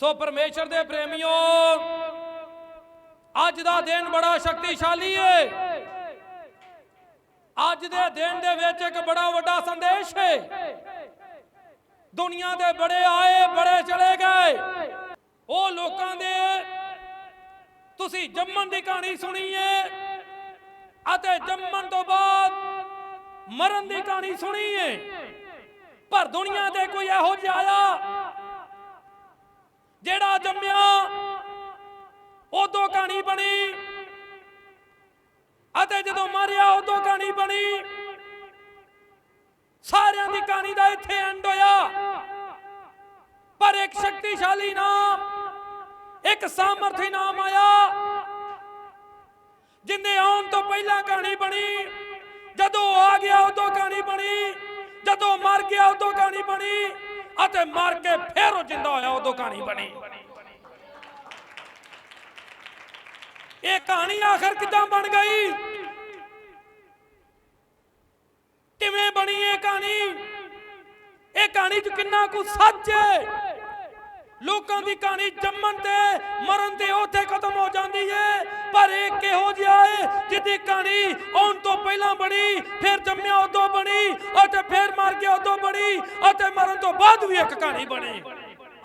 ਸੋ ਪਰਮੇਸ਼ਰ ਦੇ ਪ੍ਰੇਮਿਓ, ਅੱਜ ਦਾ ਦਿਨ ਬੜਾ ਸ਼ਕਤੀਸ਼ਾਲੀ ਏ। ਅੱਜ ਦੇ ਦਿਨ ਦੇ ਵਿੱਚ ਇੱਕ ਬੜਾ ਵੱਡਾ ਸੰਦੇਸ਼ ਹੈ ਦੁਨੀਆ ਦੇ ਬੜੇ ਆਏ, ਬੜੇ ਚਲੇ ਗਏ। ਉਹ ਲੋਕਾਂ ਦੇ, ਤੁਸੀਂ ਜੰਮਣ ਦੀ ਕਹਾਣੀ ਸੁਣੀ ਏ ਅਤੇ ਜੰਮਣ ਤੋਂ ਬਾਅਦ ਮਰਨ ਦੀ ਕਹਾਣੀ ਸੁਣੀ ਏ। ਪਰ ਦੁਨੀਆ ਤੇ ਕੋਈ ਇਹੋ ਜਿਹਾ ਆਇਆ ਜਿਹੜਾ ਜੰਮਿਆ, ਉਦੋਂ ਕਹਾਣੀ ਬਣੀ। ਅਤੇ ਜਦੋਂ ਮਰਿਆ, ਉਦੋਂ ਕਹਾਣੀ ਬਣੀ। ਸਾਰਿਆਂ ਦੀ ਕਹਾਣੀ ਦਾ ਇੱਥੇ ਐਂਡ ਹੋਇਆ। ਪਰ ਇੱਕ ਸ਼ਕਤੀਸ਼ਾਲੀ ਨਾਮ, ਇੱਕ ਸਾਮਰਥੀ ਨਾਮ ਆਇਆ, ਜਿੰਨੇ ਆਉਣ ਤੋਂ ਪਹਿਲਾਂ ਕਹਾਣੀ ਬਣੀ। ਜਦੋਂ ਆ ਗਿਆ, ਉਦੋਂ ਕਹਾਣੀ ਬਣੀ। ਜਦੋਂ ਮਰ ਗਿਆ, ਉਦੋਂ ਕਹਾਣੀ ਬਣੀ। ਅਤੇ ਮਰ ਕੇ ਫੇਰ ਉਹ ਜਿੰਦਾ ਹੋਇਆ, ਉਦੋਂ ਕਹਾਣੀ ਬਣੀ। ਇਹ ਕਹਾਣੀ ਆਖਰ ਕਿਦਾਂ ਬਣ ਗਈ? ਕਿਵੇਂ ਬਣੀ ਇਹ ਕਹਾਣੀ? ਇਹ ਕਹਾਣੀ 'ਚ ਕਿੰਨਾ ਕੁ ਸੱਚ ਹੈ? ਲੋਕਾਂ ਦੀ ਕਹਾਣੀ ਜੰਮਣ ਤੇ ਮਰਨ ਤੇ ਉੱਥੇ ਖਤਮ ਹੋ ਜਾਂਦੀ ਏ। ਪਰ ਇਹ ਕਿਹੋ ਜਿਹਾ ਏ ਜਿਹਦੀ ਕਹਾਣੀ ਆਉਣ ਤੋਂ ਪਹਿਲਾਂ ਬਣੀ, ਫਿਰ ਜੰਮਿਆ ਉਦੋਂ ਬਣੀ ਅਤੇ ਫਿਰ ਮਰ ਗਿਆ ਉਦੋਂ ਬਣੀ ਅਤੇ ਮਰਨ ਤੋਂ ਬਾਅਦ ਵੀ ਇੱਕ ਕਹਾਣੀ ਬਣੀ।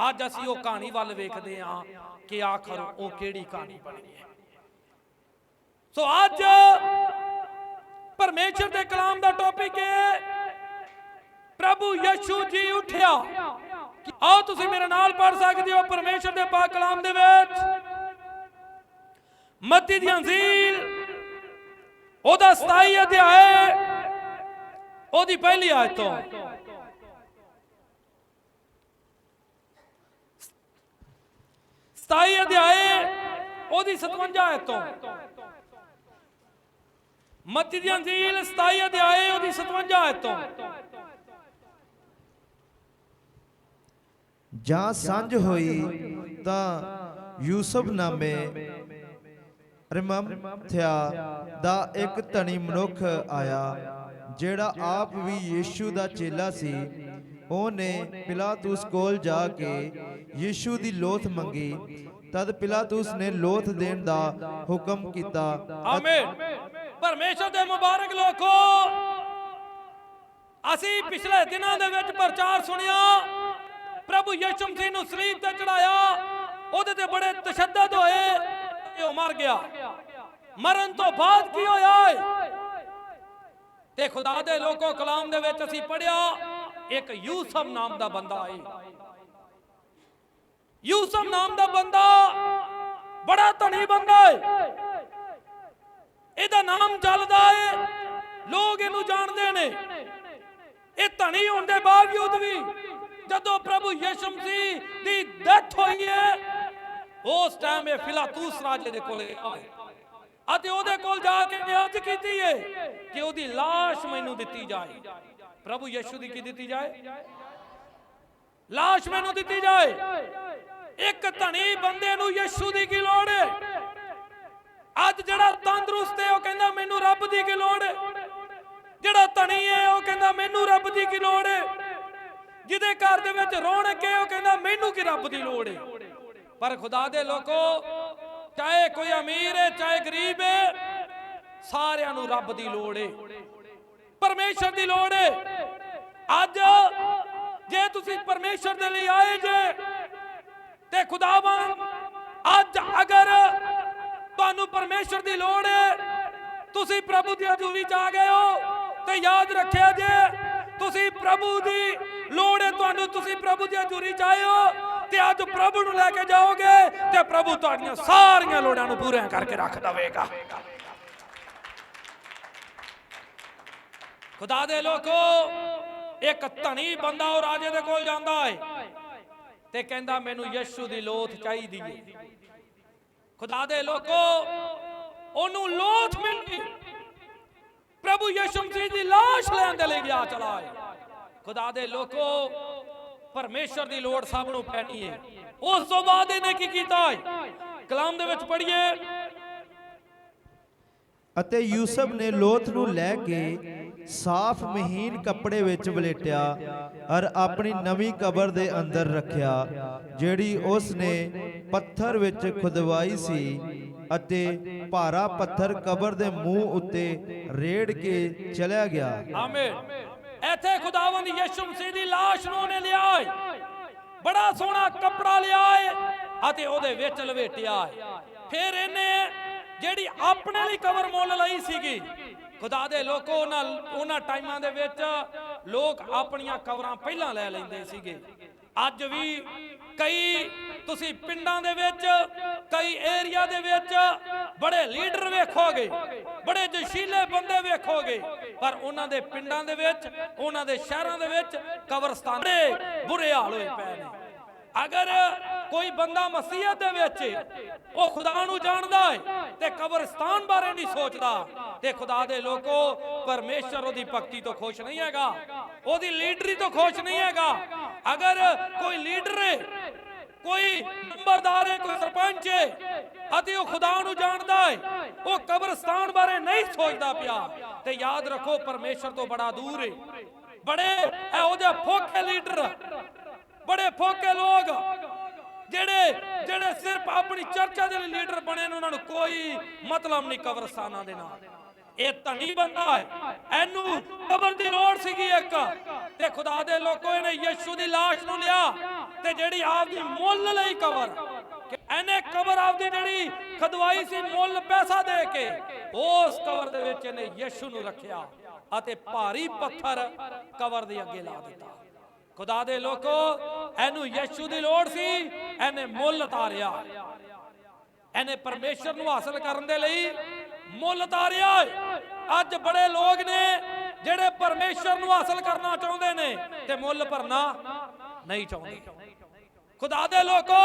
ਅੱਜ ਅਸੀਂ ਉਹ ਕਹਾਣੀ ਵੱਲ ਵੇਖਦੇ ਹਾਂ ਕਿ ਆਖਰ ਉਹ ਕਿਹੜੀ ਕਹਾਣੀ ਬਣੀ ਹੈ ਸੋ ਅੱਜ ਪਰਮੇਸ਼ਰ ਦੇ ਕਲਾਮ ਦਾ ਟੌਪਿਕ ਹੈ ਪ੍ਰਭੂ ਯਸ਼ੂ ਜੀ ਉੱਠਿਆ। ਆਓ ਤੁਸੀਂ ਮੇਰੇ ਨਾਲ ਪੜ ਸਕਦੇ ਹੋ ਪਰਮੇਸ਼ਰ ਦੇ ਪਾਕ ਕਲਾਮ ਦੇ ਵਿੱਚ। ਮਤੀ ਦੀ ਅੰਜੀਲ ਉਹਦਾ 27 ਅਧਿਆਏ, ਉਹਦੀ ਪਹਿਲੀ ਆਇਤ ਤੋਂ। ਸਤਾਈ ਅਧਿਆਏ, ਉਹਦੀ 57 ਆਇਤ ਤੋਂ। ਮੱਤੀ ਦੀ ਅੰਜੀਲ 27 ਅਧਿਆਇ ਉਹਦੀ 57 ਆਇਤ ਤੋਂ। ਜਾਂ ਸਾਂਝ ਹੋਈ ਤਾਂ ਯੂਸਫ ਨਾਮੇ। ਰਿਮਥਿਆ ਦਾ ਇੱਕ ਧਨੀ ਮਨੁੱਖ ਆਇਆ, ਜਿਹੜਾ ਆਪ ਵੀ ਯੀਸ਼ੂ ਦਾ ਚੇਲਾ ਸੀ। ਉਹਨੇ ਪਿਲਾਤੂਸ ਕੋਲ ਜਾ ਕੇ ਯੀਸ਼ੂ ਦੀ ਲੋਥ ਮੰਗੀ। ਤਦ ਪਿਲਾਤੂਸ ਨੇ ਲੋਥ ਦੇਣ ਦਾ ਹੁਕਮ ਕੀਤਾ। ਆਮੀਨ। ਪਰਮੇਸ਼ਰ ਦੇ ਮੁਬਾਰਕ ਲੋਕੋ, ਅਸੀਂ ਪਿਛਲੇ ਦਿਨਾਂ ਦੇ ਵਿੱਚ ਪ੍ਰਚਾਰ ਸੁਣਿਆ। ਪ੍ਰਭੂ ਯਿਸੂ ਮਸੀਹ ਨੂੰ ਸਲੀਬ ਤੇ ਚੜਾਇਆ। ਉਹਦੇ ਤੇ ਬੜੇ ਤਸ਼ੱਦਦ ਹੋਏ ਤੇ ਉਹ ਮਰ ਗਿਆ। ਮਰਨ ਤੋਂ ਬਾਅਦ ਕੀ ਹੋਇਆ ਤੇ ਖੁਦਾ ਦੇ ਲੋਕੋ ਕਲਾਮ ਦੇ ਵਿੱਚ ਅਸੀਂ ਪੜਿਆ ਇੱਕ ਯੂਸਫ ਨਾਮ ਦਾ ਬੰਦਾ ਏ। ਯੂਸਫ ਨਾਮ ਦਾ ਬੰਦਾ ਬੜਾ ਧਨੀ ਬੰਦਾ ਏ। ਇਹਦਾ ਨਾਮ ਚੱਲਦਾ ਹੈ ਲੋਕ ਇਹਨੂੰ ਜਾਣਦੇ ਨੇ। ਇਹ ਧਨੀ ਹੋਣ ਦੇ ਬਾਵਜੂਦ ਵੀ ਜਦੋਂ ਪ੍ਰਭੂ ਯਿਸੂ ਮਸੀਹ ਦੀ ਡੈਥ ਹੋਈ ਹੈ ਉਸ ਟਾਈਮ ਇਹ ਫਿਲਾਤੂਸ ਰਾਜੇ ਦੇ ਕੋਲੇ ਆਏ ਅਤੇ ਉਹਦੇ ਕੋਲ ਜਾ ਕੇ ਨਿਆਜ਼ ਕੀਤੀ ਏ ਕਿ ਉਹਦੀ লাশ ਮੈਨੂੰ ਦਿੱਤੀ ਜਾਏ ਪ੍ਰਭੂ ਯਿਸੂ ਦੀ ਕੀ ਦਿੱਤੀ ਜਾਏ লাশ ਮੈਨੂੰ ਦਿੱਤੀ ਜਾਏ ਇੱਕ ਧਨੀ ਬੰਦੇ ਨੂੰ ਯਿਸੂ ਦੀ ਕੀ ਲੋੜ ਏ ਅੱਜ ਜਿਹੜਾ ਤੰਦਰੁਸਤ ਹੈ ਉਹ ਕਹਿੰਦਾ ਮੈਨੂੰ ਰੱਬ ਦੀ ਕੀ ਲੋੜ ਹੈ ਜਿਹੜਾ ਧਨੀ ਹੈ ਉਹ ਕਹਿੰਦਾ ਮੈਨੂੰ ਰੱਬ ਦੀ ਕੀ ਲੋੜ ਹੈ ਜਿਹਦੇ ਘਰ ਦੇ ਵਿੱਚ ਰੌਣਕ ਹੈ, ਉਹ ਕਹਿੰਦਾ, ਮੈਨੂੰ ਕੀ ਰੱਬ ਦੀ ਲੋੜ ਹੈ ਪਰ ਖੁਦਾ ਦੇ ਲੋਕੋ, ਚਾਹੇ ਕੋਈ ਅਮੀਰ ਹੈ, ਚਾਹੇ ਗਰੀਬ ਹੈ, ਸਾਰਿਆਂ ਨੂੰ ਰੱਬ ਦੀ ਲੋੜ ਹੈ ਪਰਮੇਸ਼ਰ ਦੀ ਲੋੜ ਹੈ ਅੱਜ ਜੇ ਤੁਸੀਂ ਪਰਮੇਸ਼ਰ ਦੇ ਲਈ ਆਏ ਜੇ, ਤੇ ਖੁਦਾਵਾਂ, ਅੱਜ ਅਗਰ ਤੁਹਾਨੂੰ ਪਰਮੇਸ਼ਰ ਦੀ ਲੋੜ ਹੈ ਤੁਸੀਂ ਪ੍ਰਭੂ ਦੀ ਹਜ਼ੂਰੀ ਚ ਆ ਗਏ ਹੋ, ਤੇ ਯਾਦ ਰੱਖਿਆ ਜੇ, ਤੁਸੀਂ ਪ੍ਰਭੂ ਦੀ ਲੋੜ ਹੈ ਤੁਹਾਨੂੰ, ਤੁਸੀਂ ਪ੍ਰਭੂ ਦੀ ਹਜ਼ੂਰੀ ਚ ਹੋ ਤੇ ਅੱਜ ਪ੍ਰਭੂ ਨੂੰ ਲੈ ਕੇ ਜਾਓਗੇ ਤੇ ਪ੍ਰਭੂ ਤੁਹਾਡੀਆਂ ਸਾਰੀਆਂ ਲੋੜਾਂ ਨੂੰ ਪੂਰੀਆਂ ਕਰਕੇ ਰੱਖ ਦਵੇਗਾ। ਖੁਦਾ ਦੇ ਲੋਕੋ, ਇੱਕ ਧਨੀ ਬੰਦਾ ਉਹ ਰਾਜੇ ਦੇ ਕੋਲ ਜਾਂਦਾ ਹੈ ਤੇ ਕਹਿੰਦਾ, ਮੈਨੂੰ ਯਿਸੂ ਦੀ ਲੋਥ ਚਾਹੀਦੀ ਹੈ ਖੁਦਾ ਦੇ ਲੋਕੋ, ਉਹਨੂੰ ਲੋਥ ਮਿਲੀ ਪ੍ਰਭੂ ਯਿਸੂ ਮਸੀਹ ਦੀ ਲਾਸ਼ ਲੈਣ ਦੇ ਲਈ ਗਿਆ ਚਲਾ ਹੈ ਖੁਦਾ ਦੇ ਲੋਕੋ ਪਰਮੇਸ਼ਰ ਦੀ ਲੋੜ ਸਭ ਨੂੰ ਪੈਣੀ ਹੈ ਉਸ ਤੋਂ ਬਾਅਦ ਇਹਨੇ ਕੀ ਕੀਤਾ ਕਲਾਮ ਦੇ ਵਿੱਚ ਪੜ੍ਹੀਏ। ਅਤੇ ਯੂਸਫ ਨੇ ਲੋਥ ਨੂੰ ਲੈ ਕੇ ਸਾਫ਼ ਮਹੀਨ ਕੱਪੜੇ ਵਿੱਚ ਵਲੇਟਿਆ ਔਰ ਆਪਣੀ ਨਵੀਂ ਕਬਰ ਦੇ ਅੰਦਰ ਰੱਖਿਆ ਜਿਹੜੀ ਉਸ ਨੇ ਪੱਥਰ ਵਿੱਚ ਖੁਦਵਾਈ ਸੀ ਅਤੇ ਭਾਰਾ ਪੱਥਰ ਕਬਰ ਦੇ ਮੂੰਹ ਉੱਤੇ ਰੇੜ ਕੇ ਚਲਿਆ ਗਿਆ। ਆਮੀਨ। ਇੱਥੇ ਖੁਦਾਵੰਦ ਯਿਸੂ ਮਸੀਹ ਦੀ ਲਾਸ਼ ਨੂੰ ਉਹਨੇ ਲਿਆ ਏ ਬੜਾ ਸੋਹਣਾ ਕੱਪੜਾ ਲਿਆ ਏ ਅਤੇ ਉਹਦੇ ਵਿੱਚ ਲਵੇਟਿਆ ਏ ਫਿਰ ਇਹਨੇ ਜਿਹੜੀ ਆਪਣੇ ਲਈ ਕਬਰ ਮੁੱਲ ਲਈ ਸੀਗੀ, ਖੁਦਾ ਦੇ ਲੋਕੋ, ਉਹਨਾਂ ਉਹਨਾਂ ਟਾਈਮਾਂ ਦੇ ਵਿੱਚ ਲੋਕ ਆਪਣੀਆਂ ਕਬਰਾਂ ਪਹਿਲਾਂ ਲੈ ਲੈਂਦੇ ਸੀਗੇ। ਅੱਜ ਵੀ ਕਈ ਤੁਸੀਂ ਪਿੰਡਾਂ ਦੇ ਵਿੱਚ, ਕਈ ਏਰੀਆ ਦੇ ਵਿੱਚ ਬੜੇ ਲੀਡਰ ਵੇਖੋਗੇ, ਬੜੇ ਜਸ਼ੀਲੇ ਬੰਦੇ ਵੇਖੋਗੇ ਪਰ ਉਹਨਾਂ ਦੇ ਪਿੰਡਾਂ ਦੇ ਵਿੱਚ, ਉਹਨਾਂ ਦੇ ਸ਼ਹਿਰਾਂ ਦੇ ਵਿੱਚ ਕਬਰਸਤਾਨ ਬੁਰੇ ਹਾਲ ਹੋਏ ਪਏ ਨੇ। ਅਗਰ ਕੋਈ ਬੰਦਾ ਮਸੀਹਤ ਦੇ ਵਿੱਚ ਉਹ ਖੁਦਾ ਨੂੰ ਜਾਣਦਾ ਹੈ ਤੇ ਕਬਰਸਤਾਨ ਬਾਰੇ ਨਹੀਂ ਸੋਚਦਾ, ਤੇ ਖੁਦਾ ਦੇ ਲੋਕੋ ਪਰਮੇਸ਼ਰ ਉਹਦੀ ਭਗਤੀ ਤੋਂ ਖੁਸ਼ ਨਹੀਂ ਹੈਗਾ, ਉਹਦੀ ਲੀਡਰੀ ਤੋਂ ਖੁਸ਼ ਨਹੀਂ ਹੈਗਾ। ਅਗਰ ਕੋਈ ਲੀਡਰ ਹੈ, ਕੋਈ ਨੰਬਰਦਾਰ ਹੈ, ਕੋਈ ਸਰਪੰਚ ਹੈ ਅਤੇ ਉਹ ਖੁਦਾ ਨੂੰ ਜਾਣਦਾ ਹੈ ਉਹ ਕਬਰਸਤਾਨ ਬਾਰੇ ਨਹੀਂ ਸੋਚਦਾ ਪਿਆ। ਤੇ ਯਾਦ ਰੱਖੋ, ਪਰਮੇਸ਼ਰ ਤੋਂ ਬੜਾ ਦੂਰ ਹੈ ਬੜੇ, ਇਹੋ ਜਿਹੇ ਫੋਕੇ ਲੀਡਰ। ਬੜੇ ਫੋਕੇ ਲੋਕ। ਜਿਹੜੇ ਜਿਹੜੇ ਸਿਰਫ ਆਪਣੀ ਚਰਚਾ ਦੇ ਲੀਡਰ ਬਣੇ ਨੇ, ਉਹਨਾਂ ਨੂੰ ਕੋਈ ਮਤਲਬ ਨਹੀਂ ਕਬਰਸਤਾਨਾਂ ਦੇ ਨਾਲ। ਇਹ ਧਨੀ ਬੰਦਾ ਹੈ ਇਹਨੂੰ ਕਬਰ ਦੀ ਲੋੜ ਸੀਗੀ ਇੱਕ। ਤੇ ਖੁਦਾ ਦੇ ਲੋਕੋ ਇਹਨੇ ਯਿਸੂ ਦੀ ਲਾਸ਼ ਨੂੰ ਲਿਆ। ਤੇ ਜਿਹੜੀ ਆਪ ਦੀ ਮੁੱਲ ਲਈ ਕਬਰ। ਕਿ ਇਹਨੇ ਕਬਰ ਆਪਦੀ ਜਿਹੜੀ ਖਦਵਾਈ ਸੀ ਮੁੱਲ ਪੈਸਾ ਦੇ ਕੇ, ਉਸ ਕਬਰ ਦੇ ਵਿੱਚ ਇਹਨੇ ਯਿਸੂ ਨੂੰ ਰੱਖਿਆ ਅਤੇ ਭਾਰੀ ਪੱਥਰ ਕਬਰ ਦੇ ਅੱਗੇ ਲਾ ਦਿੱਤਾ। ਖੁਦਾ ਦੇ ਲੋਕੋ, ਇਹਨੂੰ ਯਿਸੂ ਦੀ ਲੋੜ ਸੀ, ਇਹਨੇ ਮੁੱਲ ਤਾਰਿਆ। ਇਹਨੇ ਪਰਮੇਸ਼ਰ ਨੂੰ ਹਾਸਲ ਕਰਨ ਦੇ ਲਈ ਮੁੱਲ ਤਾਰਿਆ। ਅੱਜ ਬੜੇ ਲੋਕ ਨੇ ਜਿਹੜੇ ਪਰਮੇਸ਼ਰ ਨੂੰ ਹਾਸਲ ਕਰਨਾ ਚਾਹੁੰਦੇ ਨੇ ਤੇ ਮੁੱਲ ਭਰਨਾ ਨਹੀਂ ਚਾਹੁੰਦੇ। ਖੁਦਾ ਦੇ ਲੋਕੋ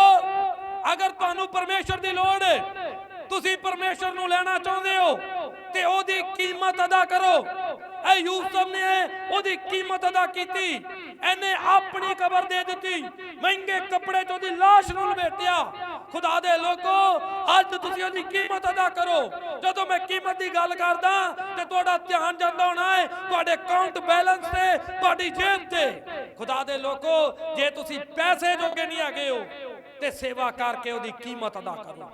ਅਗਰ ਤੁਹਾਨੂੰ ਪਰਮੇਸ਼ਰ ਦੀ ਲੋੜ ਹੈ, ਤੁਸੀਂ ਪਰਮੇਸ਼ਰ ਨੂੰ ਲੈਣਾ ਚਾਹੁੰਦੇ ਹੋ, ਤੇ ਉਹਦੀ ਕੀਮਤ ਅਦਾ ਕਰੋ। ਇਹ ਯੂਸਫ ਨੇ ਉਹਦੀ ਕੀਮਤ ਅਦਾ ਕੀਤੀ। ਇਹਨੇ ਆਪਣੀ ਕਬਰ ਦੇ ਦਿੱਤੀ। ਮਹਿੰਗੇ ਕੱਪੜੇ 'ਚ ਉਹਦੀ লাশ ਨੂੰ ਲਪੇਟਿਆ ਖੁਦਾ ਦੇ ਲੋਕੋ, ਅੱਜ ਤੁਸੀਂ ਉਹਦੀ ਕੀਮਤ ਅਦਾ ਕਰੋ। ਜਦੋਂ ਮੈਂ ਕੀਮਤ ਦੀ ਗੱਲ ਕਰਦਾ, ਤੇ ਤੁਹਾਡਾ ਧਿਆਨ ਜਾਂਦਾ ਹੋਣਾ ਹੈ, ਤੁਹਾਡੇ ਅਕਾਊਂਟ ਬੈਲੈਂਸ ਤੇ, ਤੁਹਾਡੀ ਜੇਬ ਤੇ। ਖੁਦਾ ਦੇ ਲੋਕੋ, ਜੇ ਤੁਸੀਂ ਪੈਸੇ ਜੋਗੇ ਨਹੀਂ ਹੈਗੇ ਹੋ ਤੇ ਸੇਵਾ ਕਰਕੇ ਉਹਦੀ ਕੀਮਤ ਅਦਾ ਕਰੋ।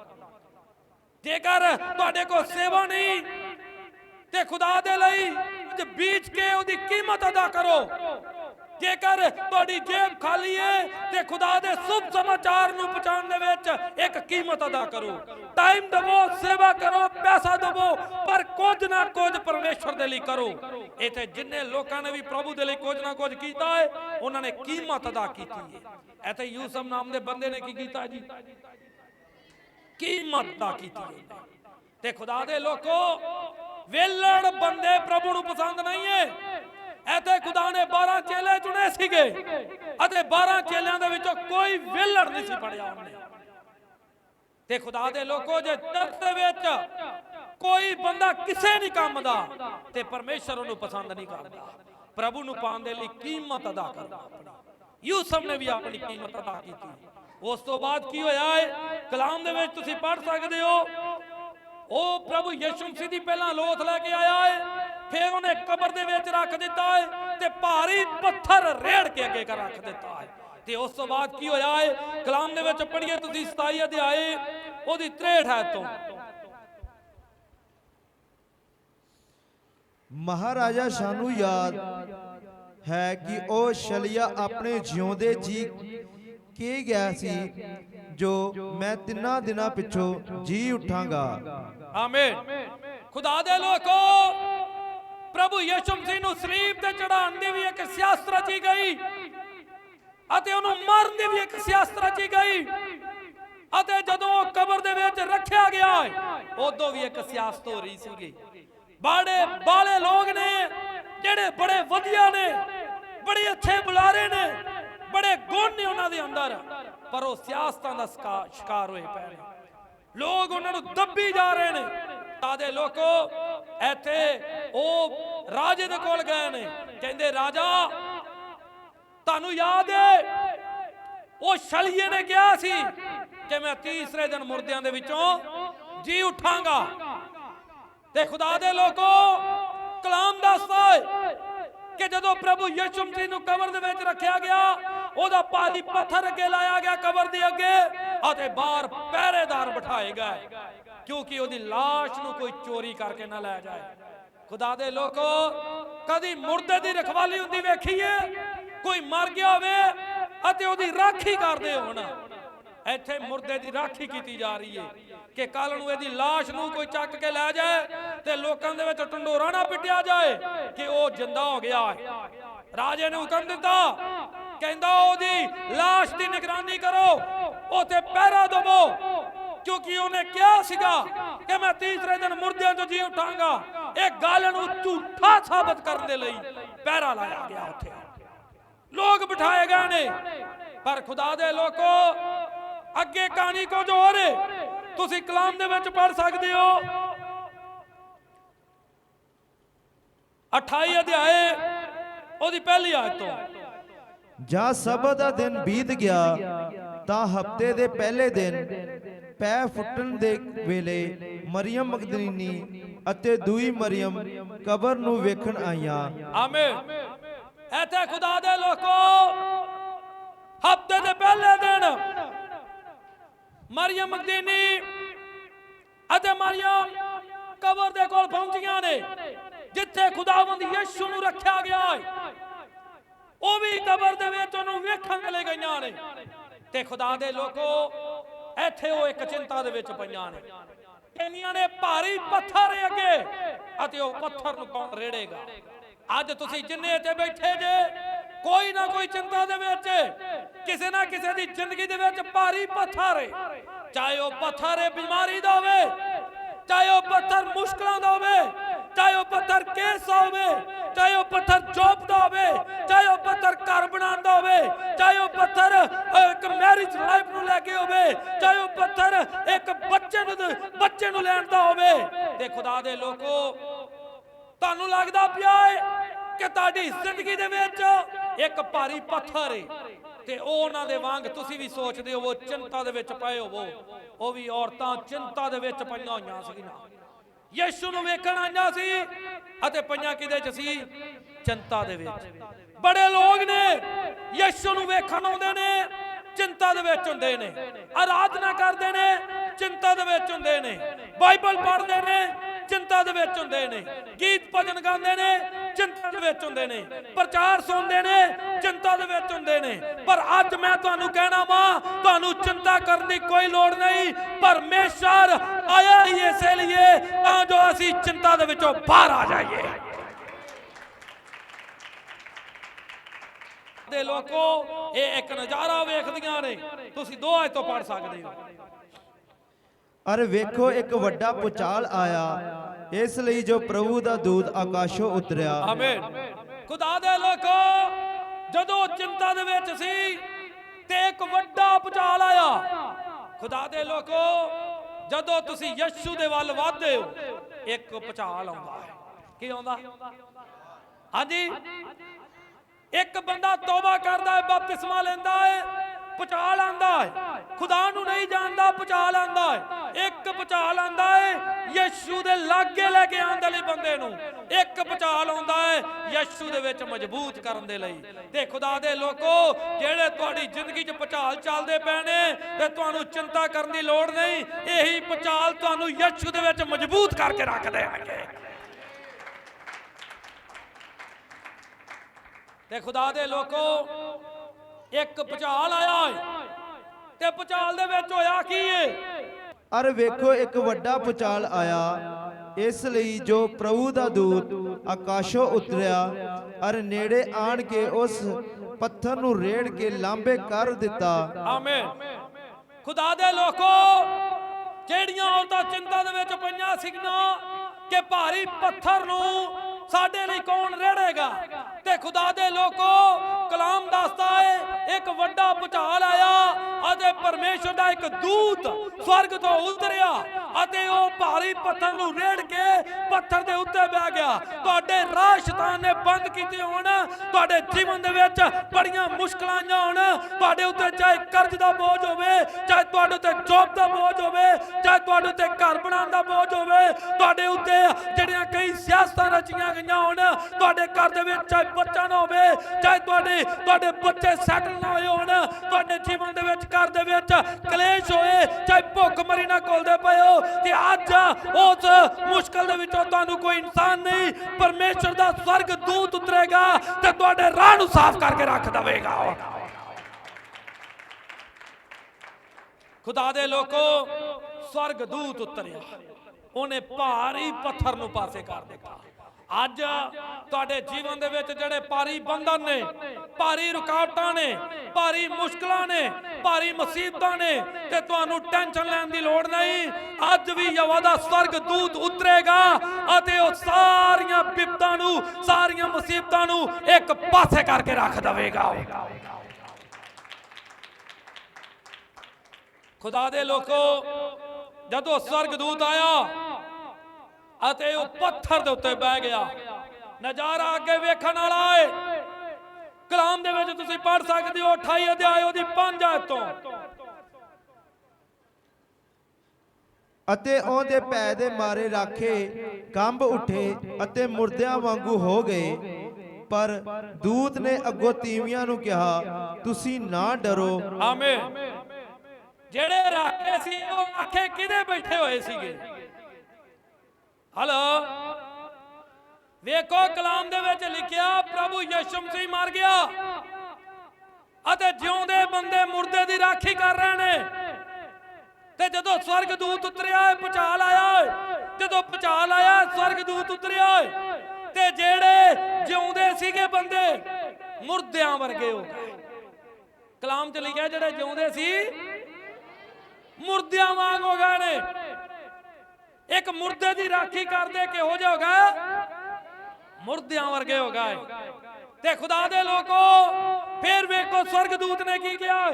ਜੇਕਰ ਤੁਹਾਡੇ ਕੋਲ ਸੇਵਾ ਨਹੀਂ ਤੇ ਖੁਦਾ ਦੇ ਲਈ ਬੀਜ ਕੇ ਉਹਦੀ ਕੀਮਤ ਅਦਾ ਕਰੋ। ਜੇਕਰ ਤੁਹਾਡੀ ਜੇਬ ਖਾਲੀ ਹੈ ਤੇ ਖੁਦਾ ਦੇ ਸੁਭ ਸਮਾਚਾਰ ਨੂੰ ਪਹੁੰਚਾਉਣ ਦੇ ਵਿੱਚ ਇੱਕ ਕੀਮਤ ਅਦਾ ਕਰੋ। ਟਾਈਮ ਦੇਵੋ, ਸੇਵਾ ਕਰੋ, ਪੈਸਾ ਦੇਵੋ, ਪਰ ਕੁਝ ਨਾ ਕੁਝ ਪਰਮੇਸ਼ਰ ਦੇ ਲਈ ਕਰੋ। ਇੱਥੇ ਜਿੰਨੇ ਲੋਕਾਂ ਨੇ ਵੀ ਪ੍ਰਭੂ ਦੇ ਲਈ ਕੁਝ ਨਾ ਕੁਝ ਕੀਤਾ ਹੈ ਉਹਨਾਂ ਨੇ ਕੀਮਤ ਅਦਾ ਕੀਤੀ ਹੈ ਇੱਥੇ ਯੂਸਫ ਨਾਮ ਦੇ ਬੰਦੇ ਨੇ ਕੀ ਕੀਤਾ ਜੀ? ਕੀਮਤ ਅਦਾ ਕੀਤੀ ਹੈ ਤੇ ਖੁਦਾ ਦੇ ਲੋਕੋ ਵੇਲੜ ਬੰਦੇ ਪ੍ਰਭੂ ਨੂੰ ਪਸੰਦ ਨਹੀਂ ਹੈ ਐਤੇ ਖੁਦਾ ਨੇ 12 ਚੇਲੇ ਚੁਣੇ ਸੀਗੇ ਅਤੇ 12 ਚੇਲਿਆਂ ਦੇ ਵਿੱਚੋਂ ਕੋਈ ਵੇਲੜ ਨਹੀਂ ਸੀ ਪੜਿਆ ਉਹਨੇ। ਤੇ ਖੁਦਾ ਦੇ ਲੋਕੋ, ਜੇ ਚਰਚ ਵਿੱਚ ਕੋਈ ਬੰਦਾ ਕਿਸੇ ਨਹੀਂ ਕੰਮ ਦਾ ਤੇ ਪਰਮੇਸ਼ਰ ਉਹਨੂੰ ਪਸੰਦ ਨਹੀਂ ਕਰਦਾ। ਪ੍ਰਭੂ ਨੂੰ ਪਾਉਣ ਦੇ ਲਈ ਕੀਮਤ ਅਦਾ ਕਰਦਾ ਆਪਣੀ। ਯੂਸਫ ਨੇ ਵੀ ਆਪਣੀ ਕੀਮਤ ਅਦਾ ਕੀਤੀ। ਉਸ ਤੋਂ ਬਾਅਦ ਕੀ ਹੋਇਆ ਹੈ ਕਲਾਮ ਦੇ ਵਿੱਚ ਤੁਸੀਂ ਪੜ੍ਹ ਸਕਦੇ ਹੋ, ਉਹ ਪ੍ਰਭੂ ਯਿਸੂ ਮਸੀਹ ਦੀ ਪਹਿਲਾਂ ਲੋਥ ਲੈ ਕੇ ਆਇਆ ਹੈ ਫਿਰ ਉਹਨੇ ਕਬਰ ਦੇ ਵਿੱਚ ਰੱਖ ਦਿੱਤਾ ਹੈ ਤੇ ਭਾਰੀ ਪੱਥਰ ਰੇੜ ਕੇ ਅੱਗੇ ਕਰ ਰੱਖ ਦਿੱਤਾ ਹੈ ਤੇ ਉਸ ਤੋਂ ਬਾਅਦ ਕੀ ਹੋਇਆ ਹੈ ਕਲਾਮ ਦੇ ਵਿੱਚ ਪੜ੍ਹੀਏ ਤੁਸੀਂ 27 ਅਧਿਆਏ ਉਹਦੀ 63 ਹੈ ਤੋਂ। ਮਹਾਰਾਜਾ ਸਾਨੂੰ ਯਾਦ ਹੈ ਕਿ ਉਹ ਸ਼ਲਿਆ ਆਪਣੇ ਜਿਉਂਦੇ ਜੀ ਕੀ ਗਿਆ ਸੀ ਜੋ ਮੈਂ ਤਿੰਨਾਂ ਦਿਨਾਂ ਪਿੱਛੋਂ ਜੀ ਉਠਾਂਗਾ। ਆਮੀਨ। ਖੁਦਾ ਦੇ ਲੋਕੋ ਪ੍ਰਭੂ ਯਿਸੂ ਮਸੀਹ ਨੂੰ ਸਲੀਬ ਤੇ ਚੜਾਉਣ ਦੀ ਵੀ ਇੱਕ ਸਿਆਸਤ ਰਚੀ ਗਈ। ਅਤੇ ਉਹਨੂੰ ਮਾਰਨ ਦੀ ਵੀ ਇੱਕ ਸਿਆਸਤ ਰਚੀ ਗਈ। ਅਤੇ ਜਦੋਂ ਉਹ ਕਬਰ ਦੇ ਵਿੱਚ ਰੱਖਿਆ ਗਿਆ, ਉਦੋਂ ਵੀ ਇੱਕ ਸਿਆਸਤ ਹੋ ਰਹੀ ਸੀਗੀ। ਬਾੜੇ ਬਾਲੇ ਲੋਕ ਨੇ, ਜਿਹੜੇ ਬੜੇ ਵਧੀਆ ਨੇ, ਬੜੇ ਅੱਛੇ ਬੁਲਾਰੇ ਨੇ, ਬੜੇ ਗੁਣ ਨੇ ਉਹਨਾਂ ਦੇ ਅੰਦਰ। ਪਰ ਉਹ ਸਿਆਸਤਾਂ ਦਾ ਸ਼ਿਕਾ- ਸ਼ਿਕਾਰ ਹੋਏ ਪਏ ਨੇ। ਲੋਕ ਉਹਨਾਂ ਨੂੰ ਦੱਬੀ ਜਾ ਰਹੇ ਨੇ। ਤਾਦੇ ਲੋਕੋ ਇੱਥੇ ਉਹ ਰਾਜੇ ਦੇ ਕੋਲ ਗਏ ਨੇ। ਕਹਿੰਦੇ, ਰਾਜਾ, ਤੁਹਾਨੂੰ ਯਾਦ ਹੈ ਉਹ ਛਲੀਏ ਨੇ ਕਿਹਾ ਸੀ ਕਿ ਮੈਂ ਤੀਸਰੇ ਦਿਨ ਮੁਰਦਿਆਂ ਦੇ ਵਿੱਚੋਂ ਜੀ ਉਠਾਂਗਾ। ਤੇ ਖੁਦਾ ਦੇ ਲੋਕੋ, ਕਲਾਮ ਦੱਸਦਾ ਹੈ ਕਿ ਜਦੋਂ ਪ੍ਰਭੂ ਯਿਸੂ ਮਸੀਹ ਨੂੰ ਕਬਰ ਦੇ ਵਿੱਚ ਰੱਖਿਆ ਗਿਆ, ਉਹਦਾ ਭਾਰੀ ਪੱਥਰ ਅੱਗੇ ਲਾਇਆ ਗਿਆ ਕਬਰ ਦੇ ਅੱਗੇ ਅਤੇ ਬਾਹਰ ਪਹਿਰੇਦਾਰ ਬਿਠਾਏ ਗਏ। ਕਿਉਂਕਿ ਉਹਦੀ ਲਾਸ਼ ਨੂੰ ਕੋਈ ਚੋਰੀ ਕਰਕੇ ਨਾ ਲੈ ਜਾਏ। ਖੁਦਾ ਦੇ ਲੋਕੋ, ਕਦੀ ਮੁਰਦੇ ਦੀ ਰਖਵਾਲੀ ਹੁੰਦੀ ਵੇਖੀਏ, ਕੋਈ ਮਰ ਗਿਆ ਹੋਵੇ ਅਤੇ ਉਹਦੀ ਰਾਖੀ ਕਰਦੇ ਹੋਣ। ਇੱਥੇ ਮੁਰਦੇ ਦੀ ਰਾਖੀ ਕੀਤੀ ਜਾ ਰਹੀ ਹੈ ਕਿ ਕੱਲ ਨੂੰ ਇਹਦੀ ਲਾਸ਼ ਨੂੰ ਕੋਈ ਚੱਕ ਕੇ ਲੈ ਜਾਏ ਤੇ ਲੋਕਾਂ ਦੇ ਵਿੱਚ ਢੰਡੋਰਾ ਨਾ ਪਿੱਟਿਆ ਜਾਏ ਕਿ ਉਹ ਜਿੰਦਾ ਹੋ ਗਿਆ ਰਾਜੇ ਨੇ ਹੁਕਮ ਦਿੱਤਾ, ਕਹਿੰਦਾ ਉਹਦੀ ਲਾਸ਼ ਦੀ ਨਿਗਰਾਨੀ ਕਰੋ ਉਥੇ ਪਹਿਰਾ ਦਵੋ। ਕਿਉਂਕਿ ਉਹਨੇ ਕਿਹਾ ਸੀਗਾ ਕਿ ਮੈਂ ਤੀਸਰੇ ਦਿਨ ਮੁਰਦਿਆਂ ਤੋਂ ਜੀ ਉਠਾਂਗਾ। ਇਹ ਗੱਲ ਨੂੰ ਝੂਠਾ ਸਾਬਤ ਕਰਨ ਦੇ ਲਈ ਪਹਿਰਾ ਲਾਇਆ ਗਿਆ ਉੱਥੇ। ਲੋਕ ਬਿਠਾਏ ਗਏ ਨੇ। ਪਰ ਖੁਦਾ ਦੇ ਲੋਕੋ, ਅੱਗੇ ਕਹਾਣੀ ਕੁਝ ਹੋਰ ਹੈ ਤੁਸੀਂ ਕਲਾਮ ਦੇ ਵਿੱਚ ਪੜ ਸਕਦੇ ਹੋ। 28 ਅਧਿਆਏ, ਉਹਦੀ ਪਹਿਲੀ ਆਇਤ ਤੋਂ। ਜਾਂ ਸਬਤ ਦਾ ਦਿਨ ਬੀਤ ਗਿਆ, ਤਾਂ ਹਫ਼ਤੇ ਦੇ ਪਹਿਲੇ ਦਿਨ ਪੈ ਫੁੱਟਣ ਦੇ ਵੇਲੇ ਮਰੀਮ ਮਗਦਲੀਨੀ ਅਤੇ ਦੂਈ ਮਰੀਮ ਕਬਰ ਨੂੰ ਵੇਖਣ ਆਈਆਂ। ਆਮੀਨ। ਇੱਥੇ ਖੁਦਾ ਦੇ ਲੋਕੋ, ਹਫ਼ਤੇ ਦੇ ਪਹਿਲੇ ਦਿਨ ਮਰੀਮ ਮਗਦੀਨੀ ਅਤੇ ਮਰੀਮ ਕਬਰ ਦੇ ਕੋਲ ਪਹੁੰਚੀਆਂ ਨੇ, ਜਿੱਥੇ ਖੁਦਾਵੰਦ ਯਿਸੂ ਨੂੰ ਰੱਖਿਆ ਗਿਆ ਹੈ। ਉਹ ਵੀ ਕਬਰ ਦੇ ਵਿੱਚ ਉਹਨੂੰ ਵੇਖਣ ਲਈ ਗਈਆਂ ਨੇ। ਤੇ ਖੁਦਾ ਦੇ ਲੋਕੋ ਇੱਥੇ ਉਹ ਇੱਕ ਚਿੰਤਾ ਦੇ ਵਿੱਚ ਪਈਆਂ ਨੇ। ਕਹਿੰਦੀਆਂ ਨੇ ਭਾਰੀ ਪੱਥਰ ਅੱਗੇ ਅਤੇ ਉਹ ਪੱਥਰ ਨੂੰ ਕੌਣ ਰੇੜੇਗਾ? ਅੱਜ ਤੁਸੀਂ ਜਿੰਨੇ ਇੱਥੇ ਬੈਠੇ ਜੇ, ਕੋਈ ਨਾ ਕੋਈ ਚਿੰਤਾ ਦੇ ਵਿੱਚ, ਕਿਸੇ ਨਾ ਕਿਸੇ ਦੀ ਜ਼ਿੰਦਗੀ ਦੇ ਵਿੱਚ ਭਾਰੀ ਪੱਥਰ ਹੈ ਚਾਹੇ ਉਹ ਪੱਥਰ ਹੈ ਬਿਮਾਰੀ ਦਾ ਹੋਵੇ, ਚਾਹੇ ਉਹ ਪੱਥਰ ਮੁਸ਼ਕਲਾਂ ਦਾ ਹੋਵੇ ਚਾਹੇ ਉਹ ਪੱਥਰ ਕੇਸ ਹੋਵੇ, ਚਾਹੇ ਉਹ ਪੱਥਰ ਜੋਬ ਦਾ ਹੋਵੇ, ਚਾਹੇ ਉਹ ਪੱਥਰ ਘਰ ਬਣਾਉਣ ਦਾ ਹੋਵੇ, ਚਾਹੇ ਉਹ ਪੱਥਰ ਇੱਕ ਮੈਰਿਜ ਲਾਈਫ ਨੂੰ ਲੈ ਕੇ ਹੋਵੇ, ਚਾਹੇ ਉਹ ਪੱਥਰ ਇੱਕ ਬੱਚੇ ਨੂੰ ਬੱਚੇ ਨੂੰ ਲੈਣ ਦਾ ਹੋਵੇ। ਤੇ ਖੁਦਾ ਦੇ ਲੋਕੋ, ਤੁਹਾਨੂੰ ਲੱਗਦਾ ਪਿਆ ਹੈ ਕਿ ਤੁਹਾਡੀ ਜ਼ਿੰਦਗੀ ਦੇ ਵਿੱਚ ਇੱਕ ਭਾਰੀ ਪੱਥਰ ਏ, ਤੇ ਉਹ ਉਹਨਾਂ ਦੇ ਵਾਂਗ ਤੁਸੀਂ ਵੀ ਸੋਚਦੇ ਹੋ ਚਿੰਤਾ ਦੇ ਵਿੱਚ ਪਏ ਹੋਵੋ। ਉਹ ਵੀ ਔਰਤਾਂ ਚਿੰਤਾ ਦੇ ਵਿੱਚ ਪਈਆਂ ਹੋਈਆਂ ਸੀਗੀਆਂ। ਯਿਸੂ ਨੂੰ ਵੇਖਣ ਆਈਆਂ ਸੀ ਅਤੇ ਪਈਆਂ ਕਿਦੇ ਚ ਸੀ? ਚਿੰਤਾ ਦੇ ਵਿੱਚ। ਬੜੇ ਲੋਕ ਨੇ, ਯਿਸੂ ਨੂੰ ਵੇਖਣ ਆਉਂਦੇ ਨੇ, ਚਿੰਤਾ ਦੇ ਵਿੱਚ ਹੁੰਦੇ ਨੇ। ਆਰਾਧਨਾ ਕਰਦੇ ਨੇ, ਚਿੰਤਾ ਦੇ ਵਿੱਚ ਹੁੰਦੇ ਨੇ। ਬਾਈਬਲ ਪੜ੍ਹਦੇ ਨੇ ਚਿੰਤਾ ਦੇ ਵਿੱਚ ਹੁੰਦੇ ਨੇ। ਗੀਤ ਭਜਨ ਗਾਉਂਦੇ ਨੇ, ਚਿੰਤਾ ਦੇ ਵਿੱਚ ਹੁੰਦੇ ਨੇ। ਪ੍ਰਚਾਰ ਸੁਣਦੇ ਨੇ, ਚਿੰਤਾ ਦੇ ਵਿੱਚ ਹੁੰਦੇ ਨੇ। ਪਰ ਅੱਜ ਮੈਂ ਤੁਹਾਨੂੰ ਕਹਿਣਾ ਵਾਂ, ਤੁਹਾਨੂੰ ਚਿੰਤਾ ਕਰਨ ਦੀ ਕੋਈ ਲੋੜ ਨਹੀਂ। ਪਰਮੇਸ਼ਰ ਆਇਆ ਹੀ ਇਸੇ ਲਈ ਤਾਂ ਜੋ ਅਸੀਂ ਚਿੰਤਾ ਦੇ ਵਿੱਚੋਂ ਬਾਹਰ ਆ ਜਾਈਏ। ਦੇ ਲੋਕੋ, ਇਹ ਇੱਕ ਨਜ਼ਾਰਾ ਵੇਖਦੀਆਂ ਨੇ। ਤੁਸੀਂ ਦੋ ਆਇਤ ਤੋਂ ਪੜ ਸਕਦੇ ਹੋ। ਅਰ ਵੇਖੋ ਇੱਕ ਵੱਡਾ ਪੁਚਾਲ ਆਇਆ। ਇਸ ਲਈ ਜੋ ਪ੍ਰਭੂ ਦਾ ਦੂਤ ਆਕਾਸ਼ੋਂ ਉਤਰਿਆ। ਆਮੀਨ। ਖੁਦਾ ਦੇ ਲੋਕੋ, ਜਦੋਂ ਚਿੰਤਾ ਦੇ ਵਿੱਚ ਸੀ, ਤੇ ਇੱਕ ਵੱਡਾ ਭੁਚਾਲ ਆਇਆ। ਖੁਦਾ ਦੇ ਲੋਕੋ, ਜਦੋਂ ਤੁਸੀਂ ਯਿਸੂ ਦੇ ਵੱਲ ਵਧਦੇ ਹੋ, ਇੱਕ ਭੁਚਾਲ ਆਉਂਦਾ ਹੈ। ਕੀ ਆਉਂਦਾ? ਹਾਂਜੀ। ਇੱਕ ਬੰਦਾ ਤੋਬਾ ਕਰਦਾ ਹੈ, ਬਪਤਿਸਮਾ ਲੈਂਦਾ ਹੈ ਭੁਚਾਲ ਆਂਦਾ ਹੈ। ਖੁਦਾ ਨੂੰ ਨਹੀਂ ਜਾਣਦਾ ਭੁਚਾਲ ਆਂਦਾ ਹੈ। ਇੱਕ ਭੁਚਾਲ ਆਂਦਾ ਹੈ, ਯਿਸੂ ਦੇ ਲਾਗੇ ਲੈ ਕੇ ਆਉਣ ਦੇ ਲਈ ਬੰਦੇ ਨੂੰ। ਇੱਕ ਭੁਚਾਲ ਆਉਂਦਾ ਹੈ, ਯਿਸੂ ਦੇ ਵਿੱਚ ਮਜ਼ਬੂਤ ਕਰਨ ਦੇ ਲਈ। ਤੇ ਖੁਦਾ ਦੇ ਲੋਕੋ, ਜਿਹੜੇ ਤੁਹਾਡੀ ਜ਼ਿੰਦਗੀ 'ਚ ਭੁਚਾਲ ਚੱਲਦੇ ਪਏ ਨੇ ਤੇ ਤੁਹਾਨੂੰ ਚਿੰਤਾ ਕਰਨ ਦੀ ਲੋੜ ਨਹੀਂ, ਇਹੀ ਭੁਚਾਲ ਤੁਹਾਨੂੰ ਯਿਸੂ ਦੇ ਵਿੱਚ ਮਜ਼ਬੂਤ ਕਰਕੇ ਰੱਖ ਦੇਣਗੇ। ਤੇ ਖੁਦਾ ਦੇ ਲੋਕੋ ਇੱਕ ਭੁਚਾਲ ਆਇਆ ਤੇ ਭੁਚਾਲ ਦੇ ਵਿੱਚ ਹੋਇਆ ਕੀ ਏ? ਅਰ ਵੇਖੋ ਇੱਕ ਵੱਡਾ ਪੁਚਾਲ ਆਇਆ। ਇਸ ਲਈ ਜੋ ਪ੍ਰਭੂ ਦਾ ਦੂਤ ਆਕਾਸ਼ੋਂ ਉਤਰਿਆ ਅਰ ਨੇੜੇ ਆਣ ਕੇ ਉਸ ਪੱਥਰ ਨੂੰ ਰੇੜ ਕੇ ਲਾਂਬੇ ਕਰ ਦਿੱਤਾ। ਆਮੀਨ। ਖੁਦਾ ਦੇ ਲੋਕੋ ਜਿਹੜੀਆਂ ਔਰਤਾਂ ਚਿੰਤਾ ਦੇ ਵਿੱਚ ਪਈਆਂ ਸਿਗਨਾ ਕਿ ਭਾਰੀ ਪੱਥਰ ਨੂੰ ਸਾਡੇ ਲਈ ਕੌਣ ਰੇੜੇਗਾ? ਤੇ ਖੁਦਾ ਦੇ ਲੋਕੋ, ਕਲਾਮ ਦੱਸਦਾ ਏ, ਇੱਕ ਵੱਡਾ ਭੁਚਾਲ ਆਇਆ, ਅਤੇ ਪਰਮੇਸ਼ਰ ਦਾ ਇੱਕ ਦੂਤ ਸਵਰਗ ਤੋਂ ਉਤਰਿਆ ਅਤੇ ਉਹ ਭਾਰੀ ਪੱਥਰ ਨੂੰ ਰੇੜ ਕੇ ਪੱਥਰ ਦੇ ਉੱਤੇ ਬਹਿ ਗਿਆ। ਤੁਹਾਡੇ ਰਾਹ ਸ਼ੈਤਾਨ ਨੇ ਬੰਦ ਕੀਤੇ ਹੋਣ, ਤੁਹਾਡੇ ਜੀਵਨ ਦੇ ਵਿੱਚ ਬੜੀਆਂ ਮੁਸ਼ਕਲਾਂ ਆਉਣ ਤੁਹਾਡੇ ਉੱਤੇ ਚਾਹੇ ਕਰਜ਼ ਦਾ ਬੋਝ ਹੋਵੇ, ਚਾਹੇ ਤੁਹਾਡੇ ਉੱਤੇ ਜੋਬ ਦਾ ਬੋਝ ਹੋਵੇ ਤੁਹਾਡੇ ਉੱਤੇ ਘਰ ਬਣਾਉਣ ਦਾ ਬੋਝ ਹੋਵੇ, ਤੁਹਾਡੇ ਉੱਤੇ ਜਿਹੜੀਆਂ ਕਈ ਸਿਆਸਤਾਂ ਰਚੀਆਂ ਗਈਆਂ ਹੋਣ, ਤੁਹਾਡੇ ਘਰ ਦੇ ਵਿੱਚ ਚਾਹੇ ਬੱਚਾ ਨਾ ਹੋਵੇ, ਚਾਹੇ ਤੁਹਾਡੇ ਤੁਹਾਡੇ ਬੱਚੇ ਸੈਟਲ ਨਾ ਹੋਏ ਹੋਣ, ਤੁਹਾਡੇ ਜੀਵਨ ਦੇ ਵਿੱਚ, ਘਰ ਦੇ ਵਿੱਚ ਕਲੇਸ਼ ਹੋਏ, ਚਾਹੇ ਭੁੱਖ ਮਰੀ ਨਾ ਕੋਲਦੇ ਪਏ ਹੋ, ਤੇ ਅੱਜ ਉਸ ਮੁਸ਼ਕਲ ਦੇ ਵਿੱਚੋਂ ਤੁਹਾਨੂੰ ਕੋਈ ਇਨਸਾਨ ਨਹੀਂ ਪਰਮੇਸ਼ਰ ਦਾ ਸਵਰਗ ਦੂਤ ਉਤਰੇਗਾ ਤੇ ਤੁਹਾਡੇ ਰਾਹ ਨੂੰ ਸਾਫ਼ ਕਰਕੇ ਰੱਖ ਦੇਵੇਗਾ। ਖੁਦਾ ਦੇ ਲੋਕੋ ਸਵਰਗ ਉਤਰਿਆ। ਉਹਨੇ ਭਾਰੀ ਪੱਥਰ ਨੂੰ ਪਾਸੇ ਕਰ ਦਿੱਤਾ। ਅੱਜ ਤੁਹਾਡੇ ਜੀਵਨ ਦੇ ਵਿੱਚ ਜਿਹੜੇ ਭਾਰੀ ਬੰਧਨ ਨੇ, ਭਾਰੀ ਰੁਕਾਵਟਾਂ ਨੇ, ਭਾਰੀ ਮੁਸ਼ਕਲਾਂ ਨੇ, ਭਾਰੀ ਮੁਸੀਬਤਾਂ ਨੇ ਤੇ ਤੁਹਾਨੂੰ ਟੈਨਸ਼ਨ ਲੈਣ ਦੀ ਲੋੜ ਨਹੀਂ, ਅੱਜ ਵੀ ਯਵਾ ਸਵਰਗ ਦੂਤ ਉਤਰੇਗਾ ਅਤੇ ਉਹ ਸਾਰੀਆਂ ਬਿਪਤਾਂ ਨੂੰ, ਸਾਰੀਆਂ ਮੁਸੀਬਤਾਂ ਨੂੰ ਇੱਕ ਪਾਸੇ ਕਰਕੇ ਰੱਖ ਦੇਵੇਗਾ ਖੁਦਾ ਦੇ ਲੋਕੋ ਜਦੋਂ ਸਵਰਗਦੂਤ ਆਇਆ ਅਤੇ ਉਹ ਪੱਥਰ ਦੇ ਉੱਤੇ ਬਹਿ ਗਿਆ। ਨਜ਼ਾਰਾ ਅੱਗੇ ਵੇਖਣ ਵਾਲਾ ਏ। ਕਲਾਮ ਦੇ ਵਿੱਚ ਤੁਸੀਂ ਪੜ੍ਹ ਸਕਦੇ ਹੋ 28 ਅਧਿਆਇ ਉਹਦੀ 5 ਆਇਤ ਤੋਂ। ਅਤੇ ਉਹਦੇ ਭੈ ਦੇ ਮਾਰੇ ਰਾਖੇ ਕੰਬ ਉੱਠੇ ਅਤੇ ਮੁਰਦਿਆਂ ਵਾਂਗੂ ਹੋ ਗਏ। ਪਰ ਦੂਤ ਨੇ ਅੱਗੋਂ ਤੀਵੀਆਂ ਨੂੰ ਕਿਹਾ ਤੁਸੀਂ ਨਾ ਡਰੋ। ਆਮੀਨ। ਜਿਹੜੇ ਰਾਖੇ ਸੀ, ਉਹ ਆਖੇ ਕਿਹਦੇ ਬੈਠੇ ਹੋਏ ਸੀਗੇ? ਹਲੋ ਵੇਖੋ, ਕਲਾਮ ਦੇ ਵਿੱਚ ਲਿਖਿਆ, ਪ੍ਰਭੂ ਯਿਸੂ ਮਸੀਹ ਮਰ ਗਿਆ। ਅਤੇ ਜਿਉਂਦੇ ਬੰਦੇ ਮੁਰਦੇ ਦੀ ਰਾਖੀ ਕਰ ਰਹੇ ਨੇ। ਤੇ ਜਦੋਂ ਸਵਰਗਦੂਤ ਉਤਰਿਆ ਏ ਪਚਾਲ ਆਇਆ ਏ ਜਦੋਂ ਪਚਾਲ ਆਇਆ ਸਵਰਗ ਦੂਤ ਉਤਰਿਆ ਏ ਤੇ ਜਿਹੜੇ ਜਿਉਂਦੇ ਸੀਗੇ ਬੰਦੇ, ਮੁਰਦਿਆਂ ਵਰਗੇ ਹੋ ਗਏ। ਕਲਾਮ ਚ ਲਿਖਿਆ, ਜਿਹੜੇ ਜਿਉਂਦੇ ਸੀ ਮੁਰਦਿਆਂ ਵਾਂਗ ਹੋ ਗਏ ਨੇ। ਇੱਕ ਮੁਰਦੇ ਦੀ ਰਾਖੀ ਕਰਦੇ ਕਿਹੋ ਜਿਹਾ ਹੋ ਗਿਆ ਮੁਰਦਿਆਂ ਵਰਗੇ ਹੋ ਗਏ। ਤੇ ਖੁਦਾ ਦੇ ਲੋਕੋ ਫਿਰ ਵੇਖੋ ਸਵਰਗਦੂਤ ਨੇ ਕੀ ਕਿਹਾ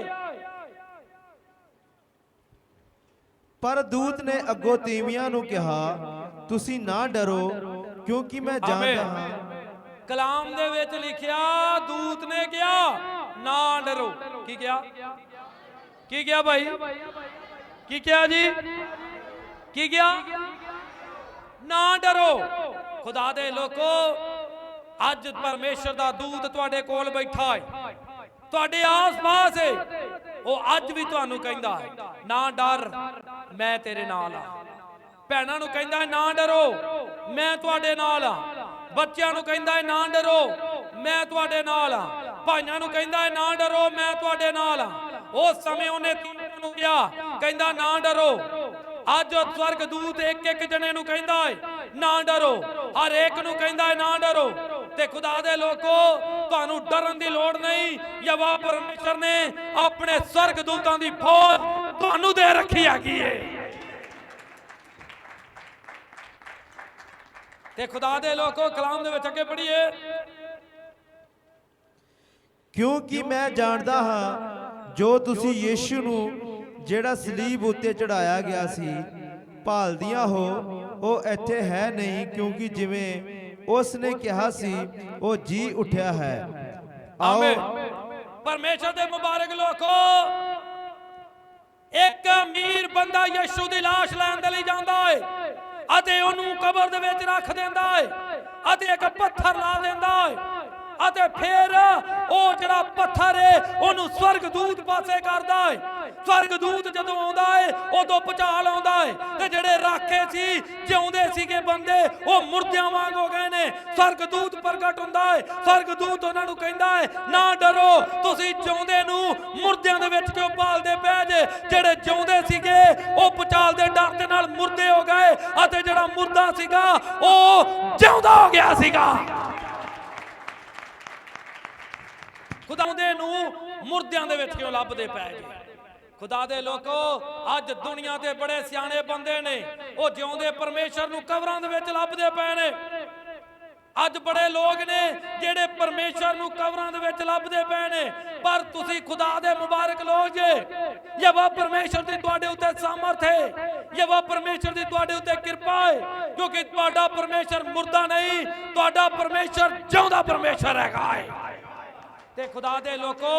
ਪਰ ਦੂਤ ਨੇ ਅੱਗੋਂ ਤੀਵੀਆਂ ਨੂੰ ਕਿਹਾ ਤੁਸੀਂ ਨਾ ਡਰੋ ਕਿਉਂਕਿ ਮੈਂ ਜਾਣਦਾ ਹਾਂ। ਕਲਾਮ ਦੇ ਵਿੱਚ ਲਿਖਿਆ ਦੂਤ ਨੇ ਕਿਹਾ ਨਾ ਡਰੋ। ਕੀ ਕਿਹਾ? ਕੀ ਕਿਹਾ ਭਾਈ ਕੀ ਕਿਹਾ ਜੀ? ਕੀ ਕਿਹਾ? ਨਾ ਡਰੋ। ਖੁਦਾ ਦੇ ਲੋਕੋ, ਅੱਜ ਪਰਮੇਸ਼ਰ ਦਾ ਦੂਤ ਤੁਹਾਡੇ ਕੋਲ ਬੈਠਾ ਹੈ। ਤੁਹਾਡੇ ਆਸ-ਪਾਸ ਹੈ। ਉਹ ਅੱਜ ਵੀ ਤੁਹਾਨੂੰ ਕਹਿੰਦਾ ਹੈ, ਨਾ ਡਰ, ਮੈਂ ਤੇਰੇ ਨਾਲ ਆ ਭੈਣਾਂ ਨੂੰ ਕਹਿੰਦਾ ਨਾ ਡਰੋ, ਮੈਂ ਤੁਹਾਡੇ ਨਾਲ ਆ ਬੱਚਿਆਂ ਨੂੰ ਕਹਿੰਦਾ ਨਾ ਡਰੋ, ਮੈਂ ਤੁਹਾਡੇ ਨਾਲ ਆ ਭਾਈਆਂ ਨੂੰ ਕਹਿੰਦਾ ਨਾ ਡਰੋ, ਮੈਂ ਤੁਹਾਡੇ ਨਾਲ ਆ ਉਸ ਸਮੇਂ ਉਹਨੇ ਤੀਨਾਂ ਨੂੰ ਕਿਹਾ ਕਹਿੰਦਾ, ਨਾ ਡਰੋ। ਅੱਜ ਉਹ ਸਵਰਗ ਦੂਤ ਇੱਕ ਇੱਕ ਜਣੇ ਨੂੰ ਕਹਿੰਦਾ ਹੈ ਨਾ ਡਰੋ। ਹਰ ਇੱਕ ਨੂੰ ਕਹਿੰਦਾ ਹੈ ਨਾ ਡਰੋ। ਤੇ ਖੁਦਾ ਦੇ ਲੋਕੋ, ਤੁਹਾਨੂੰ ਡਰਨ ਦੀ ਲੋੜ ਨਹੀਂ। ਯਵਾ ਪਰਮੇਸ਼ਰ ਨੇ ਆਪਣੇ ਸਵਰਗ ਦੂਤਾਂ ਦੀ ਫੌਜ ਤੁਹਾਨੂੰ ਦੇ ਰੱਖੀ ਹੈਗੀ ਏ। ਤੇ ਖੁਦਾ ਦੇ ਲੋਕੋ, ਕਲਾਮ ਦੇ ਵਿੱਚ ਅੱਗੇ ਪੜ੍ਹੀਏ। ਕਿਉਂਕਿ ਮੈਂ ਜਾਣਦਾ ਹਾਂ, ਜੋ ਤੁਸੀਂ ਯੀਸ਼ੂ ਨੂੰ ਜਿਹੜਾ ਸਲੀਬ ਉੱਤੇ ਚੜਾਇਆ ਗਿਆ ਸੀ, ਭਾਲਦੀਆਂ ਹੋ, ਉਹ ਇੱਥੇ ਹੈ ਨਹੀਂ ਕਿਉਂਕਿ ਜਿਵੇਂ ਉਸ ਨੇ ਕਿਹਾ ਸੀ, ਉਹ ਜੀ ਉੱਠਿਆ ਹੈ। ਆਓ। ਪਰਮੇਸ਼ਰ ਦੇ ਮੁਬਾਰਕ ਲੋਕੋ, ਇੱਕ ਅਮੀਰ ਬੰਦਾ ਯਿਸੂ ਦੀ ਲਾਸ਼ ਲੈਣ ਦੇ ਲਈ ਜਾਂਦਾ ਏ, ਅਤੇ ਉਹਨੂੰ ਕਬਰ ਦੇ ਵਿੱਚ ਰੱਖ ਦਿੰਦਾ ਏ, ਅਤੇ ਇੱਕ ਪੱਥਰ ਲਾ ਦਿੰਦਾ ਏ। ਅਤੇ ਫਿਰ ਉਹ ਜਿਹੜਾ ਪੱਥਰ ਏ, ਉਹਨੂੰ ਸਵਰਗਦੂਤ ਪਾਸੇ ਕਰਦਾ ਏ। ਸਵਰਗਦੂਤ ਜਦੋਂ ਆਉਂਦਾ ਏ, ਉਦੋਂ ਭੁਚਾਲ ਆਉਂਦਾ ਏ। ਤੇ ਜਿਹੜੇ ਰਾਖੇ ਸੀ, ਜਿਉਂਦੇ ਸੀਗੇ ਬੰਦੇ, ਉਹ ਮੁਰਦਿਆਂ ਵਾਂਗ ਹੋ ਗਏ ਨੇ। ਸਵਰਗਦੂਤ ਪ੍ਰਗਟ ਹੁੰਦਾ ਏ। ਸਵਰਗਦੂਤ ਉਹਨਾਂ ਨੂੰ ਕਹਿੰਦਾ ਏ, ਨਾ ਡਰੋ, ਤੁਸੀਂ ਜਿਉਂਦੇ ਨੂੰ ਮੁਰਦਿਆਂ ਦੇ ਵਿੱਚ ਕਿਉਂ ਪਾਲਦੇ ਪਏ ਜੇ? ਜਿਹੜੇ ਜਿਉਂਦੇ ਸੀਗੇ, ਉਹ ਭੁਚਾਲ ਦੇ ਡਰ ਦੇ ਨਾਲ ਮੁਰਦੇ ਹੋ ਗਏ। ਅਤੇ ਜਿਹੜਾ ਮੁਰਦਾ ਸੀਗਾ, ਉਹ ਜਿਉਂਦਾ ਹੋ ਗਿਆ ਸੀਗਾ। ਖੁਦਾਉਂਦੇ ਨੂੰ ਮੁਰਦਿਆਂ ਦੇ ਵਿੱਚ ਕਿਉਂ ਲੱਭਦੇ ਪਏ ਜੀ ਖੁਦਾ ਦੇ ਲੋਕੋ, ਅੱਜ ਦੁਨੀਆ ਤੇ ਬੜੇ ਸਿਆਣੇ ਬੰਦੇ ਨੇ, ਉਹ ਜਿਉਂਦੇ ਪਰਮੇਸ਼ਰ ਨੂੰ ਕਬਰਾਂ ਦੇ ਵਿੱਚ ਲੱਭਦੇ ਪਏ ਨੇ। ਅੱਜ ਬੜੇ ਲੋਕ ਨੇ ਜਿਹੜੇ ਪਰਮੇਸ਼ਰ ਨੂੰ ਕਬਰਾਂ ਦੇ ਵਿੱਚ ਲੱਭਦੇ ਪਏ ਨੇ। ਪਰ ਤੁਸੀਂ ਖੁਦਾ ਦੇ ਮੁਬਾਰਕ ਲੋਕ ਜੇ। ਯਵਾ ਪਰਮੇਸ਼ਰ ਦੀ ਤੁਹਾਡੇ ਉੱਤੇ ਸਾਮਰਥ ਹੈ ਯਵਾ ਪਰਮੇਸ਼ਰ ਦੀ ਤੁਹਾਡੇ ਉੱਤੇ ਕਿਰਪਾ ਹੈ ਕਿਉਂਕਿ ਤੁਹਾਡਾ ਪਰਮੇਸ਼ਰ ਮੁਰਦਾ ਨਹੀਂ, ਤੁਹਾਡਾ ਪਰਮੇਸ਼ਰ ਜਿਉਂਦਾ ਪਰਮੇਸ਼ਰ ਹੈਗਾ ਹੈ ਤੇ ਖੁਦਾ ਦੇ ਲੋਕੋ